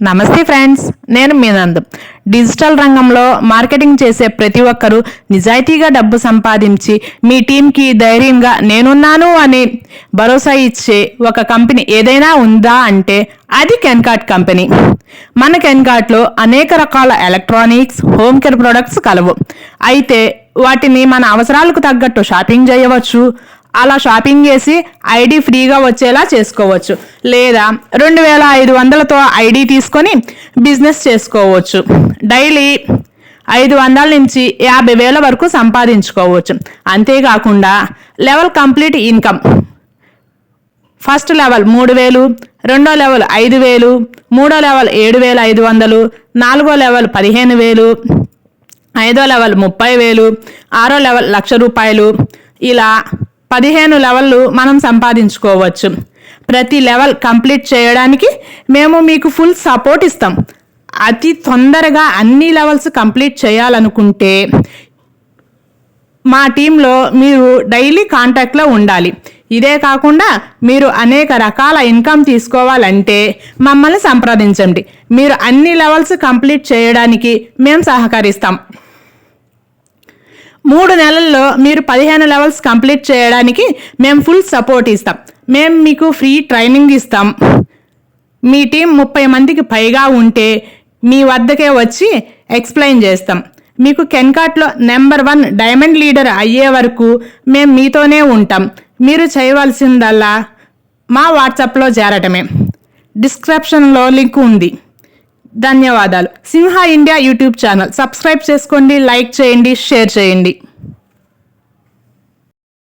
నమస్తే ఫ్రెండ్స్ నేను మీనందం. డిజిటల్ రంగంలో మార్కెటింగ్ చేసే ప్రతి ఒక్కరూ నిజాయితీగా డబ్బు సంపాదించి మీ టీంకి ధైర్యంగా నేనున్నాను అని భరోసా ఇచ్చే ఒక కంపెనీ ఏదైనా ఉందా అంటే అది కెన్కాట్ కంపెనీ. మన కెన్కాట్లో అనేక రకాల ఎలక్ట్రానిక్స్ హోమ్ కేర్ ప్రొడక్ట్స్ కలవు. అయితే వాటిని మన అవసరాలకు తగ్గట్టు షాపింగ్ చేయవచ్చు అలా షాపింగ్ చేసి ఐడి ఫ్రీగా వచ్చేలా చేసుకోవచ్చు. లేదా రెండు వేల ఐదు వందలతో ఐడి తీసుకొని బిజినెస్ చేసుకోవచ్చు. డైలీ ఐదు వందల నుంచి యాభై వేల వరకు సంపాదించుకోవచ్చు. అంతేకాకుండా level complete income. First level మూడు వేలు రెండో లెవెల్ ఐదు వేలు మూడో లెవెల్ ఏడు వేల ఐదు వందలు నాలుగో లెవెల్ పదిహేను వేలు ఐదో లెవెల్ ముప్పై వేలు ఆరో లెవెల్ లక్ష రూపాయలు. ఇలా పదిహేను లెవెల్లు మనం సంపాదించుకోవచ్చు. ప్రతి లెవెల్ కంప్లీట్ చేయడానికి మేము మీకు ఫుల్ సపోర్ట్ ఇస్తాం. అతి తొందరగా అన్ని లెవెల్స్ కంప్లీట్ చేయాలనుకుంటే మా టీంలో మీరు డైలీ కాంటాక్ట్లో ఉండాలి. ఇదే కాకుండా మీరు అనేక రకాల ఇన్కమ్ తీసుకోవాలంటే మమ్మల్ని సంప్రదించండి. మీరు అన్ని లెవెల్స్ కంప్లీట్ చేయడానికి మేము సహకరిస్తాం. మూడు నెలల్లో మీరు పదిహేను లెవెల్స్ కంప్లీట్ చేయడానికి మేము ఫుల్ సపోర్ట్ ఇస్తాం. మేము మీకు ఫ్రీ ట్రైనింగ్ ఇస్తాం. మీ టీం ముప్పై మందికి పైగా ఉంటే మీ వద్దకే వచ్చి ఎక్స్ప్లెయిన్ చేస్తాం. మీకు కెన్కాట్లో నెంబర్ వన్ డైమండ్ లీడర్ అయ్యే వరకు మేము మీతోనే ఉంటాం. మీరు చేయవలసిందల్లా మా వాట్సాప్లో చేరటమే. డిస్క్రిప్షన్లో లింక్ ఉంది. ధన్యవాదాలు. Simha India YouTube channel. Subscribe చేసుకోండి లైక్ చేయండి షేర్ చేయండి.